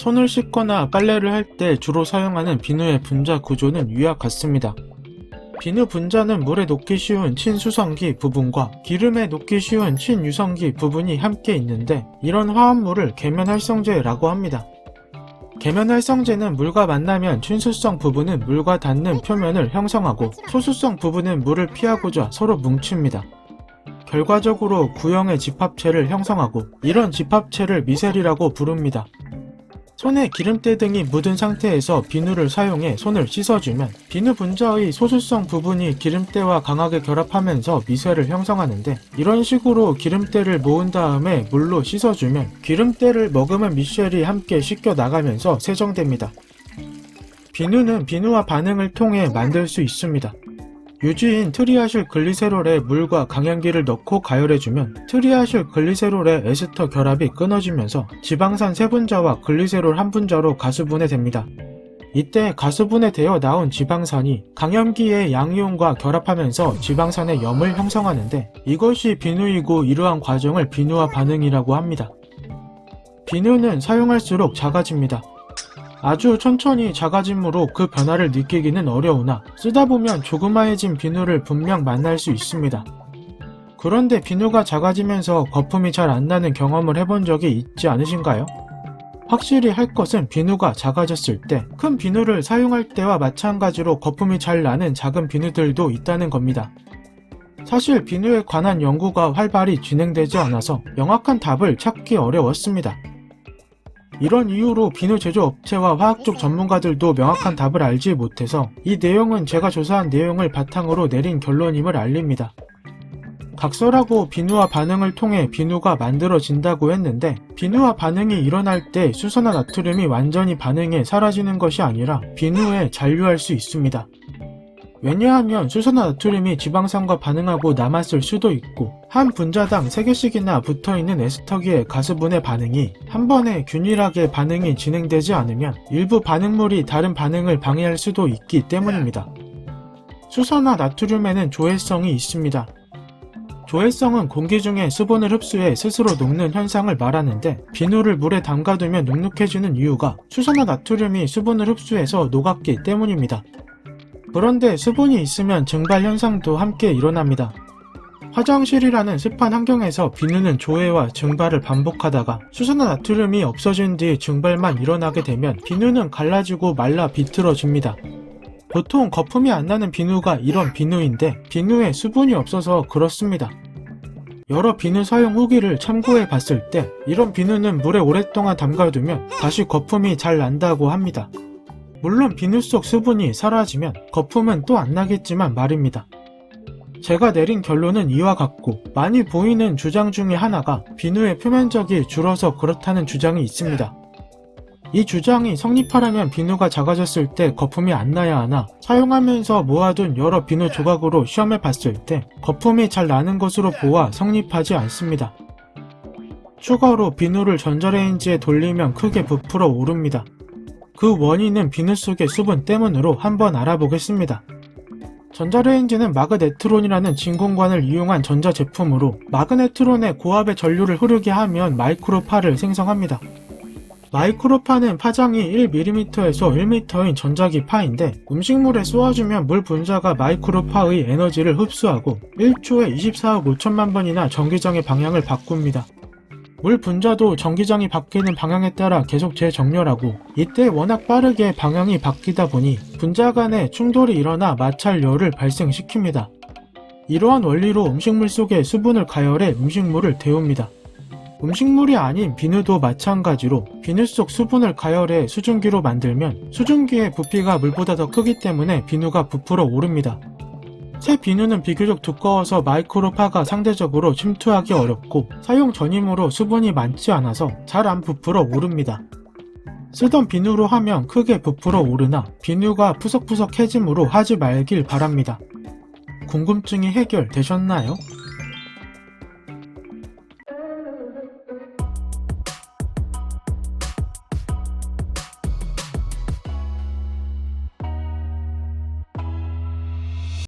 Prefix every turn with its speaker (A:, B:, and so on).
A: 손을 씻거나 빨래를 할 때 주로 사용하는 비누의 분자 구조는 위와 같습니다. 비누 분자는 물에 녹기 쉬운 친수성기 부분과 기름에 녹기 쉬운 친유성기 부분이 함께 있는데 이런 화합물을 계면활성제라고 합니다. 계면활성제는 물과 만나면 친수성 부분은 물과 닿는 표면을 형성하고 소수성 부분은 물을 피하고자 서로 뭉칩니다. 결과적으로 구형의 집합체를 형성하고 이런 집합체를 미셀이라고 부릅니다. 손에 기름때 등이 묻은 상태에서 비누를 사용해 손을 씻어주면 비누 분자의 소수성 부분이 기름때와 강하게 결합하면서 미셀을 형성하는데 이런 식으로 기름때를 모은 다음에 물로 씻어주면 기름때를 머금은 미셀이 함께 씻겨 나가면서 세정됩니다. 비누는 비누와 반응을 통해 만들 수 있습니다. 유지인 트리아실 글리세롤에 물과 강연기를 넣고 가열해주면 트리아실 글리세롤의 에스터 결합이 끊어지면서 지방산 세 분자와 글리세롤 한 분자로 가수분해됩니다. 이때 가수분해되어 나온 지방산이 강염기의 양이온과 결합하면서 지방산의 염을 형성하는데 이것이 비누이고 이러한 과정을 비누화 반응이라고 합니다. 비누는 사용할수록 작아집니다. 아주 천천히 작아짐으로 그 변화를 느끼기는 어려우나 쓰다 보면 조그마해진 비누를 분명 만날 수 있습니다. 그런데 비누가 작아지면서 거품이 잘 안 나는 경험을 해본 적이 있지 않으신가요? 확실히 할 것은 비누가 작아졌을 때 큰 비누를 사용할 때와 마찬가지로 거품이 잘 나는 작은 비누들도 있다는 겁니다. 사실 비누에 관한 연구가 활발히 진행되지 않아서 명확한 답을 찾기 어려웠습니다. 이런 이유로 비누 제조 업체와 화학 쪽 전문가들도 명확한 답을 알지 못해서 이 내용은 제가 조사한 내용을 바탕으로 내린 결론임을 알립니다. 각설하고 비누와 반응을 통해 비누가 만들어진다고 했는데 비누와 반응이 일어날 때 수소나 나트륨이 완전히 반응에 사라지는 것이 아니라 비누에 잔류할 수 있습니다. 왜냐하면 수소나 나트륨이 지방산과 반응하고 남았을 수도 있고 한 분자당 3개씩이나 붙어있는 에스터기의 가수분해 반응이 한 번에 균일하게 반응이 진행되지 않으면 일부 반응물이 다른 반응을 방해할 수도 있기 때문입니다. 수소나 나트륨에는 조해성이 있습니다. 조해성은 공기 중에 수분을 흡수해 스스로 녹는 현상을 말하는데 비누를 물에 담가두면 눅눅해지는 이유가 수소나 나트륨이 수분을 흡수해서 녹았기 때문입니다. 그런데 수분이 있으면 증발 현상도 함께 일어납니다. 화장실이라는 습한 환경에서 비누는 조해와 증발을 반복하다가 수소나 나트륨이 없어진 뒤 증발만 일어나게 되면 비누는 갈라지고 말라 비틀어집니다. 보통 거품이 안 나는 비누가 이런 비누인데 비누에 수분이 없어서 그렇습니다. 여러 비누 사용 후기를 참고해 봤을 때 이런 비누는 물에 오랫동안 담가두면 다시 거품이 잘 난다고 합니다. 물론 비누 속 수분이 사라지면 거품은 또 안 나겠지만 말입니다. 제가 내린 결론은 이와 같고 많이 보이는 주장 중에 하나가 비누의 표면적이 줄어서 그렇다는 주장이 있습니다. 이 주장이 성립하려면 비누가 작아졌을 때 거품이 안 나야 하나 사용하면서 모아둔 여러 비누 조각으로 시험해 봤을 때 거품이 잘 나는 것으로 보아 성립하지 않습니다. 추가로 비누를 전자레인지에 돌리면 크게 부풀어 오릅니다. 그 원인은 비누 속의 수분 때문으로 한번 알아보겠습니다. 전자레인지는 마그네트론이라는 진공관을 이용한 전자제품으로 마그네트론의 고압의 전류를 흐르게 하면 마이크로파를 생성합니다. 마이크로파는 파장이 1mm에서 1m인 전자기 파인데 음식물에 쏘아주면 물 분자가 마이크로파의 에너지를 흡수하고 1초에 24억 5천만 번이나 전기장의 방향을 바꿉니다. 물 분자도 전기장이 바뀌는 방향에 따라 계속 재정렬하고 이때 워낙 빠르게 방향이 바뀌다 보니 분자 간에 충돌이 일어나 마찰열을 발생시킵니다. 이러한 원리로 음식물 속에 수분을 가열해 음식물을 데웁니다. 음식물이 아닌 비누도 마찬가지로 비누 속 수분을 가열해 수증기로 만들면 수증기의 부피가 물보다 더 크기 때문에 비누가 부풀어 오릅니다. 새 비누는 비교적 두꺼워서 마이크로파가 상대적으로 침투하기 어렵고 사용 전이므로 수분이 많지 않아서 잘 안 부풀어 오릅니다. 쓰던 비누로 하면 크게 부풀어 오르나 비누가 푸석푸석해짐으로 하지 말길 바랍니다. 궁금증이 해결되셨나요?